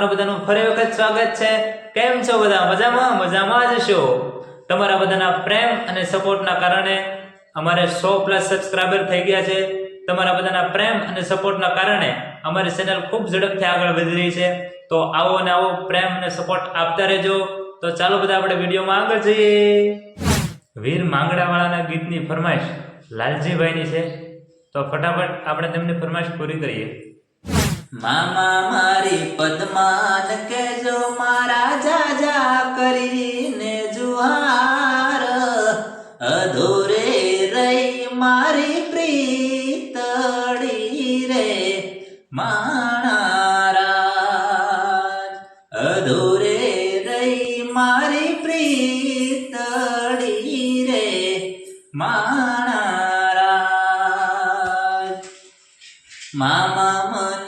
તમારા બધાનું ફરી વખત સ્વાગત છે. કેમ છો બધા? મજામાં? મજામાં જ છો? તમારા બધાના પ્રેમ અને સપોર્ટના કારણે અમારે સો પ્લસ સબસ્ક્રાઈબર થઈ ગયા છે. તમારા બધાના પ્રેમ અને સપોર્ટના કારણે અમારી ચેનલ ખૂબ ઝડપથી આગળ વધી રહી છે. તો આવો અને આવો પ્રેમ અને સપોર્ટ આપતા રહેજો. તો ચાલો બધા આપણે વિડીયોમાં આગળ જઈએ. વીર માંગડાવાળાના ગીતની ફરમાઈશ લાલજીભાઈની છે. તો ફટાફટ આપણે તેમની ફરમાઈશ પૂરી કરીએ. મામા મારી પદ્માન કેજો મારા જાજા કરીને જુહાર. અધૂરે રહી મારી પ્રીતડી રે. માણારાજ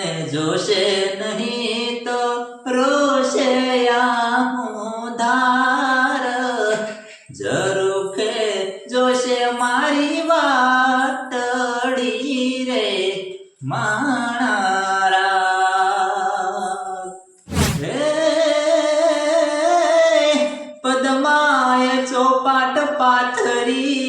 મને જોશે નહીં તો રોશે આહું ધાર. જરૂખે જોશે મારી વાતડી રે માણારા. હે, પદ્માય ચોપાટ પાથરી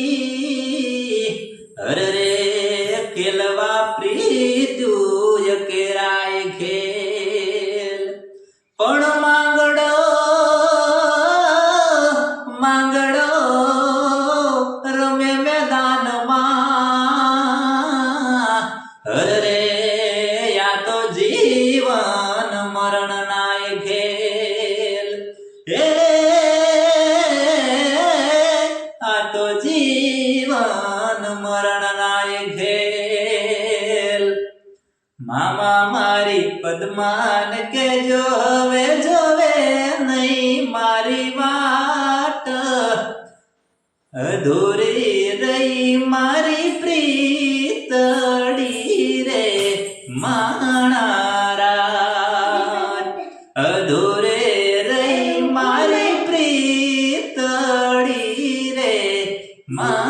પદ્માન કે જોવે જોવે નહીં મારી વાટ અધૂરી રહી મારી પ્રીતડી રે માણારા. અધૂરે રહી મારી પ્રીતડી રે માણારા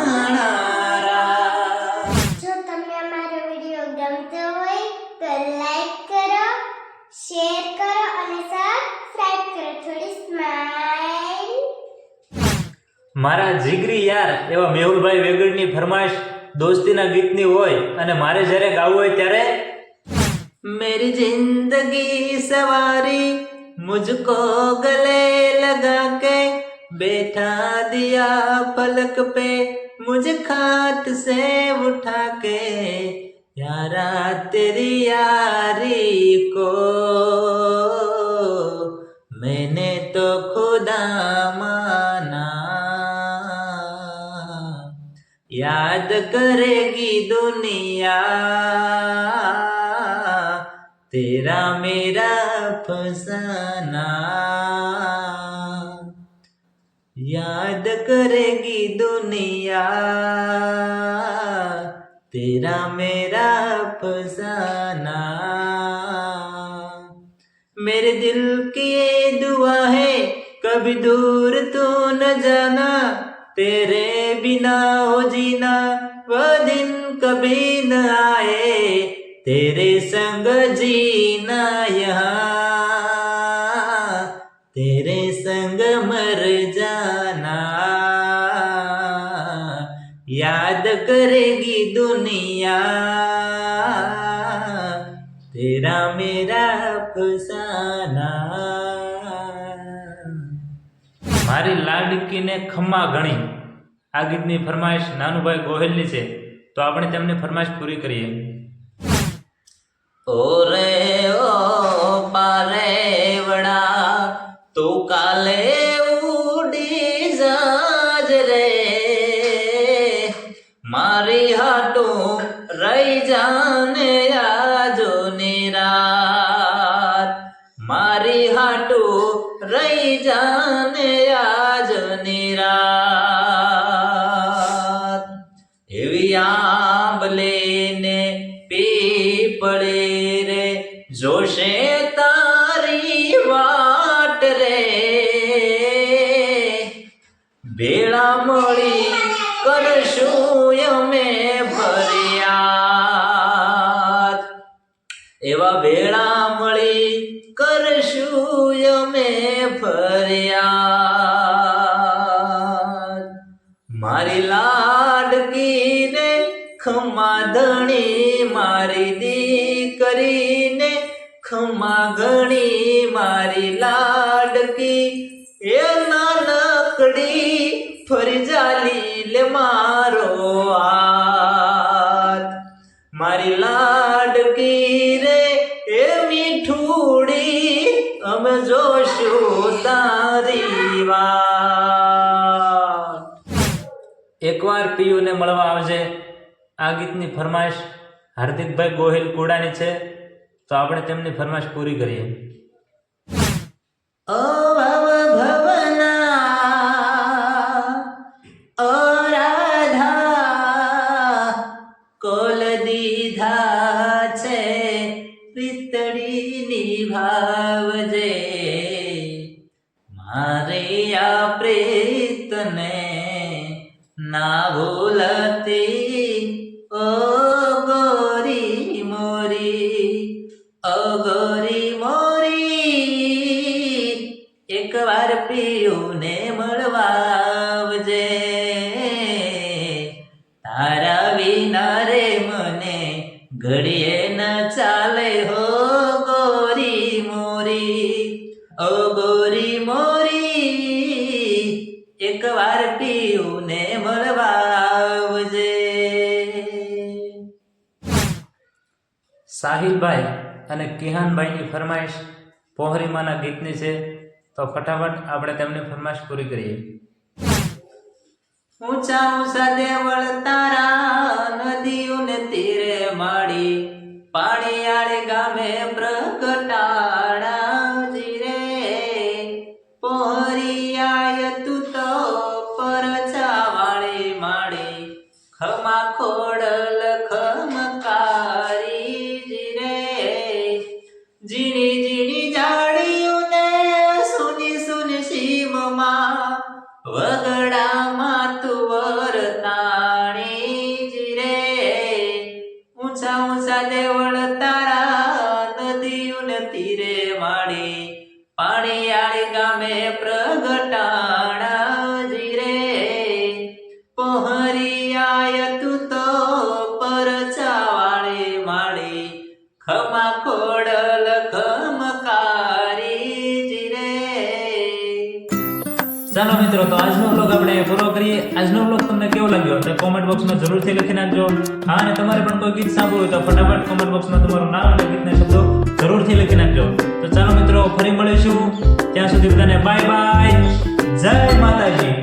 મારા જીગરી યાર એવા મેહુલભાઈ વેગડની ફરમાઈશ દોસ્તીના ગીતની હોય અને મારે જ્યારે ગાવું હોય ત્યારે મેરી જિંદગી સવારી મુજકો ગલે લગા કે બેઠા દિયા ફલક पे मुझे खाट से उठा के यारा तेरी यारी को याद करेगी दुनिया। तेरा मेरा फसाना। याद करेगी दुनिया। तेरा मेरा फसाना। मेरे दिल की ये दुआ है, कभी दूर तू न जाना। तेरे बिना हो जीना वो दिन कभी न आए तेरे संग जीना यहाँ तेरे संग मर जाना याद करेगी दुनिया तेरा मेरा फसाना મારી ખમ્મા ગણી. આ ગીતની ફરમાઈશ નાનુભાઈ ગોહિલની છે. તો આપણે તેમની ફરમાઈશ પૂરી કરીએ. ઓ પારે વડા, તું કાલે ઉડી જાજ રે. મારી હાટો રહી જાને આજો નિરા મારી હાટો રહી જાને જોશે તારી વાટ રે. ભેળા મળી કરશું અમે ફરિયાદ. એવા ભેળા મળી કરશું અમે ફરિયાદ. મારી લાડકીને ખમા ધણી મારી દીકરીને ખમા ઘણી મારી લાડકી. એ નાનકડી ફરી જાલી લે મારો હાથ. મારી લાડકી રે, એ મીઠુડી, અમે જોશું તારી વાત. એકવાર પિયુને મળવા આવજે. આ ગીતની ફરમાઈશ હાર્દિકભાઈ ગોહિલ કુડાની છે. તો આપણે તેમની ફરમાશ પૂરી કરીએ. ઓ ભવ ભવના ઓ રાધા કોલ દીધા છે પિતળી નિભાવજે મારે આ પ્રેતને ના ભૂલતી તારા વિના રે મને ઘડીએ ન ચાલે હો ગોરી મોરી, ઓ ગોરી મોરી એકવાર મળવા આવજે સાહિલભાઈ અને કિહાનભાઈની ફરમાઈશ પોહરીમાના ગીતની છે, તો ફટાફટ આપણે તેમની ફરમાઈશ પૂરી કરીએ. ઊંચા ઊંચા દેવળ ઊંચા ઊંચા દેવળ તારા નદીઓને તીરે માડી પાણીયાળી ગામે પ્રગટાણા જીરે. પહોરિયાય તું તો પરચાવાળી માડી ખમા ખોડલ ખમકારી ચાલો મિત્રો, તો આજનો બ્લોગ આપણે પૂરો કરીએ. આજનો બ્લોગ તમને કેવો લાગ્યો? તો કોમેન્ટ બોક્સમાં જરૂરથી લખી નાખજો. હા, અને તમારે પણ કોઈ ગીત સાંભળવું હોય તો ફટાફટ કોમેન્ટ બોક્સમાં તમારું નામ અને ગીતના શબ્દો જરૂરથી લખી નાખજો. તો ચાલો મિત્રો, ફરી મળીશું. ત્યાં સુધી બધાને બાય બાય જય માતાજી.